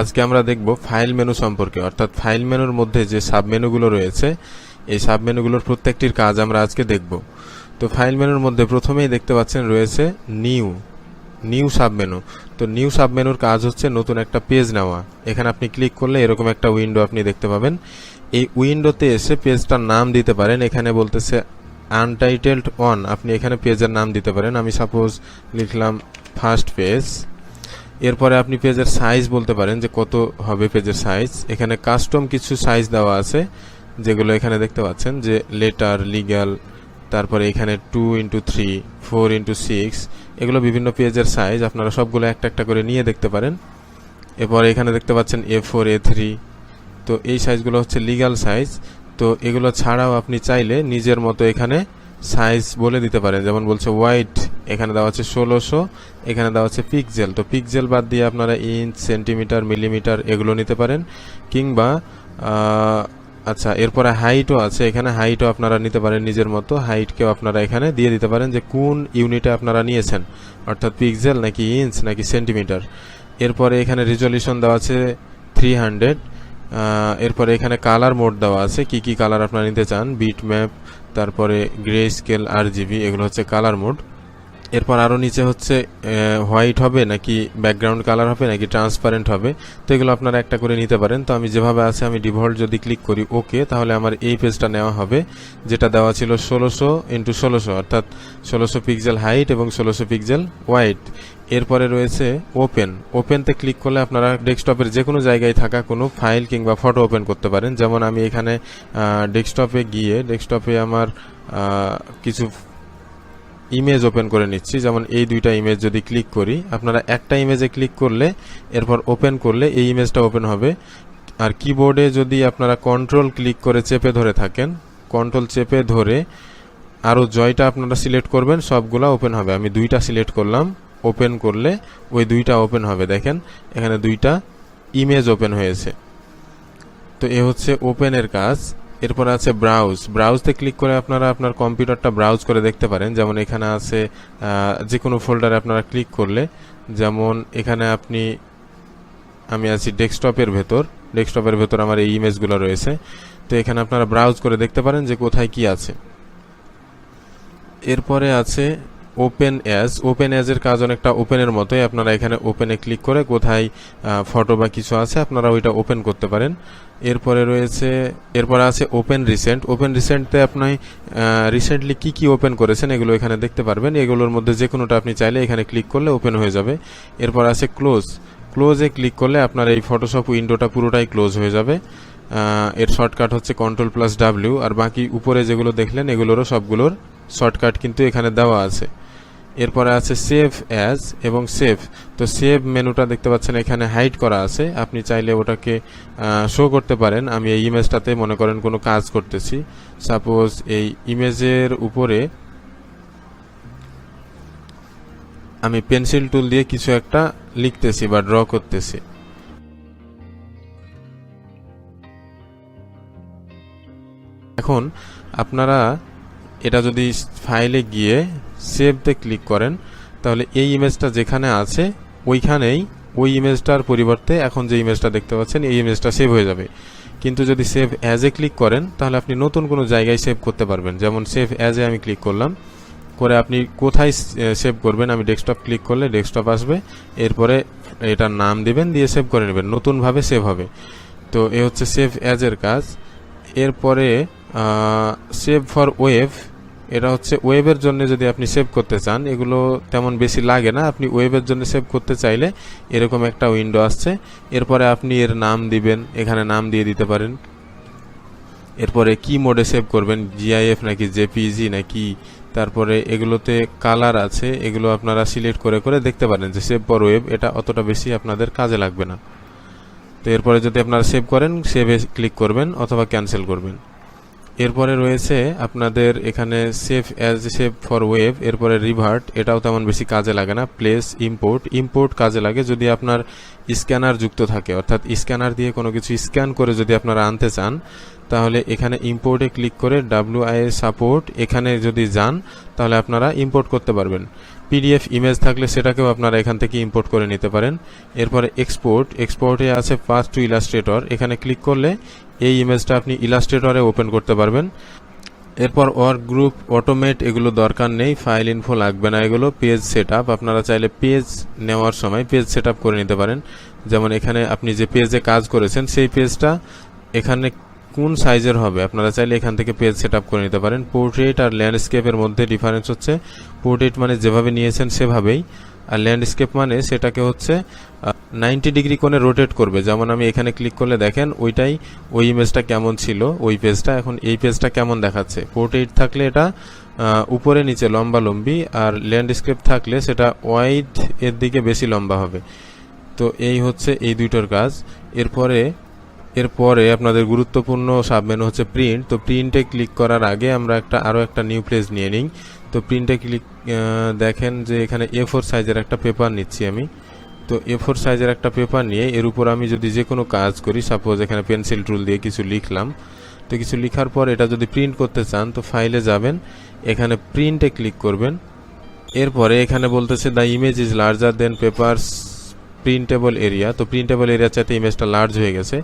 আজকে আমরা দেখব ফাইল মেনু সম্পর্কে, অর্থাৎ ফাইল মেনুর মধ্যে যে সাব মেনুগুলো রয়েছে, এই সাব মেনুগুলোর প্রত্যেকটির কাজ আমরা আজকে দেখব। তো ফাইল মেনুর মধ্যে প্রথমেই দেখতে পাচ্ছেন রয়েছে নিউ নিউ সাব মেনু তো নিউ সাব মেনুর কাজ হচ্ছে নতুন একটা পেজ নেওয়া। এখানে আপনি ক্লিক করলে এরকম একটা উইন্ডো আপনি দেখতে পাবেন। এই উইন্ডোতে এসে পেজটার নাম দিতে পারেন। এখানে বলতেছে আনটাইটেলড ওয়ান। আপনি এখানে পেজের নাম দিতে পারেন। আমি সাপোজ লিখলাম ফার্স্ট পেজ। এরপরে আপনি পেজের সাইজ বলতে পারেন যে কত হবে পেজের সাইজ এখানে কাস্টম কিছু সাইজ দেওয়া আছে, যেগুলো এখানে দেখতে পাচ্ছেন যে লেটার লিগ্যাল তারপরে এখানে two into three four into six এগুলো বিভিন্ন পেজের সাইজ আপনারা সবগুলো একটা একটা করে নিয়ে দেখতে পারেন। এরপরে এখানে দেখতে পাচ্ছেন এ ফোর এ থ্রি তো এই সাইজগুলো হচ্ছে লিগ্যাল সাইজ তো এগুলো ছাড়াও আপনি চাইলে নিজের মতো এখানে সাইজ বলে দিতে পারেন। যেমন বলছে হোয়াইট এখানে দেওয়া আছে ষোলোশো, এখানে দেওয়া আছে পিকজেল তো পিকজেল বাদ দিয়ে আপনারা ইঞ্চ সেন্টিমিটার মিলিমিটার এগুলো নিতে পারেন। কিংবা আচ্ছা এরপরে হাইটও আছে। এখানে হাইটও আপনারা নিতে পারেন নিজের মতো। হাইটকেও আপনারা এখানে দিয়ে দিতে পারেন যে কোন ইউনিটে আপনারা নিয়েছেন। অর্থাৎ পিকজেল নাকি ইঞ্চ নাকি সেন্টিমিটার এরপরে এখানে রেজলিউশন দেওয়া আছে থ্রি হান্ড্রেড এরপরে এখানে কালার মোড দেওয়া আছে। কি কি কালার আপনারা নিতে চান? বিট ম্যাপ তারপরে grey scale R G B এগুলো হচ্ছে কালার মোড এরপর আরও নিচে হচ্ছে হোয়াইট হবে নাকি ব্যাকগ্রাউন্ড কালার হবে নাকি ট্রান্সপারেন্ট হবে? তো এগুলো আপনারা একটা করে নিতে পারেন। তো আমি যেভাবে আছে, আমি ডিভল্ট যদি ক্লিক করি ওকে তাহলে আমার এই পেজটা নেওয়া হবে, যেটা দেওয়া ছিল ষোলোশো ইন্টু ষোলোশো, অর্থাৎ ষোলোশো পিক্সেল হাইট এবং ষোলোশো পিক্সেল হোয়াইট এরপরে রয়েছে ওপেন ওপেনতে ক্লিক করলে আপনারা ডেস্কটপের যে কোনো জায়গায় থাকা কোনো ফাইল কিংবা ফটো ওপেন করতে পারেন। যেমন আমি এখানে ডেস্কটপে গিয়ে ডেস্কটপে আমার কিছু ইমেজ ওপেন করে নিচ্ছি। যেমন এই দুইটা ইমেজ যদি ক্লিক করি, আপনারা একটা ইমেজে ক্লিক করলে, এরপর ওপেন করলে এই ইমেজটা ওপেন হবে। আর কিবোর্ডে যদি আপনারা কন্ট্রোল ক্লিক করে চেপে ধরে থাকেন কন্ট্রোল চেপে ধরে আরও জয়টা আপনারা সিলেক্ট করবেন, সবগুলা ওপেন হবে। আমি দুইটা সিলেক্ট করলাম ওপেন করলে ওই দুইটা ওপেন হবে। দেখেন, এখানে দুইটা ইমেজ ওপেন হয়েছে। তো এ হচ্ছে ওপেনের কাজ। এরপর আছে ব্রাউজ ব্রাউজতে ক্লিক করে আপনারা আপনার কম্পিউটারটা ব্রাউজ করে দেখতে পারেন। যেমন এখানে আছে যে কোনো ফোল্ডারে আপনারা ক্লিক করলে, যেমন এখানে আপনি, আমি আছি ডেস্কটপের ভেতর। ডেস্কটপের ভেতর আমার এই ইমেজগুলো রয়েছে। তো এখানে আপনারা ব্রাউজ করে দেখতে পারেন যে কোথায় কি আছে। এরপরে আছে ওপেন অ্যাজ ওপেন অ্যাজের কাজ অনেকটা ওপেনের মতোই। আপনারা এখানে ওপেনে ক্লিক করে কোথায় ফটো বা কিছু আছে, আপনারা ওইটা ওপেন করতে পারেন। এরপরে রয়েছে, এরপরে আছে ওপেন রিসেন্ট ওপেন রিসেন্টতে আপনি রিসেন্টলি কি কি ওপেন করেছেন এগুলো এখানে দেখতে পারবেন। এগুলোর মধ্যে যে কোনোটা আপনি চাইলে এখানে ক্লিক করলে ওপেন হয়ে যাবে। এরপর আছে ক্লোজ ক্লোজে ক্লিক করলে আপনার এই ফটোশপ উইন্ডোটা পুরোটাই ক্লোজ হয়ে যাবে। এর শর্টকাট হচ্ছে কন্ট্রোল প্লাস ডাব্লিউ আর বাকি উপরে যেগুলো দেখলেন এগুলোরও সবগুলোর শর্টকাট কিন্তু এখানে দেওয়া আছে। এরপরে আছে সেভ অ্যাজ এবং সেভ তো সেভ মেনুটা দেখতে পাচ্ছেন, এখানে হাইড করা আছে। আপনি চাইলে ওটাকে শো করতে পারেন। আমি এই ইমেজটাতে মনে করেন কোনো কাজ করতেছি। সাপোজ এই ইমেজের উপরে আমি পেন্সিল টুল দিয়ে কিছু একটা লিখতেছি বা ড্র করতেছি। এখন আপনারা এটা যদি ফাইলে গিয়ে সেভতে ক্লিক করেন, তাহলে এই ইমেজটা যেখানে আছে, ওইখানেই ওই ইমেজটার পরিবর্তে এখন যে ইমেজটা দেখতে পাচ্ছেন, এই ইমেজটা সেভ হয়ে যাবে। কিন্তু যদি সেভ অ্যাজ এ ক্লিক করেন, তাহলে আপনি নতুন কোনো জায়গায় সেভ করতে পারবেন। যেমন সেভ অ্যাজ এ আমি ক্লিক করলাম। করে আপনি কোথায় সেভ করবেন, আমি ডেস্কটপ ক্লিক করলে ডেস্কটপ আসবে। এরপরে এটার নাম দিবেন, দিয়ে সেভ করে নেবেন। নতুনভাবে সেভ হবে। তো এ হচ্ছে সেভ অ্যাজের কাজ। এরপরে সেভ ফর ওয়েব এটা হচ্ছে ওয়েবের জন্য যদি আপনি সেভ করতে চান, এগুলো তেমন বেশি লাগে না। আপনি ওয়েবের জন্য সেভ করতে চাইলে এরকম একটা উইন্ডো আসছে। এরপরে আপনি এর নাম দিবেন, এখানে নাম দিয়ে দিতে পারেন। এরপরে কি মোডে সেভ করবেন জিআইএফ নাকি জেপিজি নাকি, তারপরে এগুলোতে কালার আছে, এগুলো আপনারা সিলেক্ট করে করে দেখতে পারেন যে সেভ ফর ওয়েব এটা অতটা বেশি আপনাদের কাজে লাগবে না। তো এরপরে যদি আপনারা সেভ করেন সেভে ক্লিক করবেন অথবা ক্যান্সেল করবেন। এরপরে রয়েছে আপনাদের এখানে save as save for web এরপরে রিভার্ট এটাও তেমন বেশি কাজে লাগে না প্লেস ইম্পোর্ট ইম্পোর্ট কাজে লাগে যদি আপনার স্ক্যানার যুক্ত থাকে, অর্থাৎ স্ক্যানার দিয়ে কোনো কিছু স্ক্যান করে যদি আপনারা আনতে চান, তাহলে এখানে ইম্পোর্টে ক্লিক করে ডাব্লিউআই সাপোর্ট এখানে যদি যান, তাহলে আপনারা ইম্পোর্ট করতে পারবেন। পিডিএফ ইমেজ থাকলে সেটাকেও আপনারা এখান থেকে ইম্পোর্ট করে নিতে পারেন। এরপরে এক্সপোর্ট এক্সপোর্টে আছে পাস টু ইলাস্ট্রেটর এখানে ক্লিক করলে এই ইমেজটা আপনি ইলাস্ট্রেটরে ওপেন করতে পারবেন। এরপর ওয়ার্ক গ্রুপ অটোমেট এগুলো দরকার নেই ফাইল ইনফো লাগবে না এগুলো পেজ সেট আপনারা চাইলে পেজ নেওয়ার সময় পেজ সেট করে নিতে পারেন। যেমন এখানে আপনি যে পেজে কাজ করেছেন, সেই পেজটা এখানে কোন সাইজের হবে? আপনারা চাইলে এখান থেকে পেজ সেট করে নিতে পারেন। পোর্ট্রেট আর ল্যান্ডস্কেপের মধ্যে ডিফারেন্স হচ্ছে। পোর্ট্রেট মানে যেভাবে নিয়েছেন সেভাবেই। আর ল্যান্ডস্কেপ মানে সেটাকে হচ্ছে নাইনটি ডিগ্রি কোণে রোটেট করবে। যেমন আমি এখানে ক্লিক করলে দেখেন, ওইটাই ওই ইমেজটা কেমন ছিল, ওই পেজটা এখন এই পেজটা কেমন দেখাচ্ছে? পোর্ট্রেট থাকলে এটা উপরে নিচে লম্বা লম্বি আর ল্যান্ডস্কেপ থাকলে সেটা ওয়াইড এর দিকে বেশি লম্বা হবে। তো এই হচ্ছে এই দুইটার কাজ। এরপরে এরপরে আপনাদের গুরুত্বপূর্ণ সাবমেনু হচ্ছে প্রিন্ট তো প্রিন্টে ক্লিক করার আগে আমরা একটা আরও একটা নিউ পেজ নিয়ে নিই। তো প্রিন্টে ক্লিক দেখেন যে এখানে এ ফোর সাইজের একটা পেপার নিচ্ছি আমি। তো এ ফোর সাইজের একটা পেপার নিয়ে এর উপর আমি যদি যে কোনো কাজ করি সাপোজ এখানে পেন্সিল টুল দিয়ে কিছু লিখলাম, তো কিছু লিখার পর এটা যদি প্রিন্ট করতে চান, তো ফাইলে যাবেন, এখানে প্রিন্টে ক্লিক করবেন। এরপরে এখানে বলতেছে the image is larger than paper's printable area তো প্রিন্টেবল এরিয়া চাইতে ইমেজটা লার্জ হয়ে গেছে।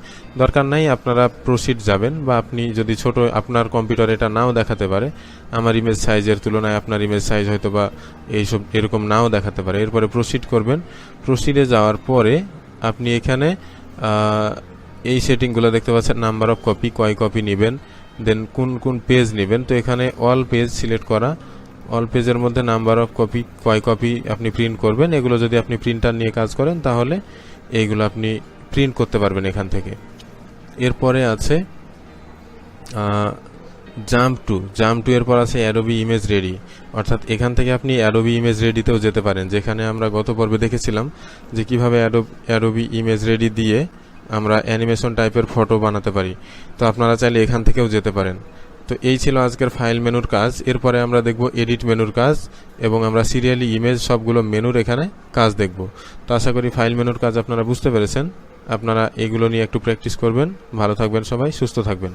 দরকার নাই, আপনারা প্রসিড যাবেন বা আপনি যদি ছোট আপনার কম্পিউটার এটা নাও দেখাতে পারে, আমার ইমেজ সাইজের তুলনায় আপনার ইমেজ সাইজ হয়তো বা এইসব এরকম নাও দেখাতে পারে। এরপরে প্রসিড করবেন। প্রসিডে যাওয়ার পরে আপনি এখানে এই সেটিংগুলো দেখতে পাচ্ছেন নাম্বার অফ কপি কয় কপি নেবেন দেন কোন কোন পেজ নেবেন। তো এখানে অল পেজ সিলেক্ট করা অল পেজের মধ্যে নাম্বার অফ কপি কয় কপি আপনি প্রিন্ট করবেন, এগুলো যদি আপনি প্রিন্টার নিয়ে কাজ করেন, তাহলে এইগুলো আপনি প্রিন্ট করতে পারবেন এখান থেকে। এরপরে আছে জাম্প টু জাম্প টু এরপর আছে অ্যাডোবি ইমেজ রেডি অর্থাৎ এখান থেকে আপনি অ্যাডোবি ইমেজ রেডিতেও যেতে পারেন। যেখানে আমরা গত পর্বে দেখেছিলাম যে কীভাবে কীভাবে অ্যাডোবি ইমেজ রেডি দিয়ে আমরা অ্যানিমেশন টাইপের ফটো বানাতে পারি। তো আপনারা চাইলে এখান থেকেও যেতে পারেন। তো এই ছিল আজকের ফাইল মেনুর কাজ। এরপরে আমরা দেখব এডিট মেনুর কাজ এবং আমরা সিরিয়ালি ইমেজ সবগুলো মেনুর এখানে কাজ দেখব। তো আশা করি ফাইল মেনুর কাজ আপনারা বুঝতে পেরেছেন। আপনারা এগুলো নিয়ে একটু প্র্যাকটিস করবেন। ভালো থাকবেন সবাই, সুস্থ থাকবেন।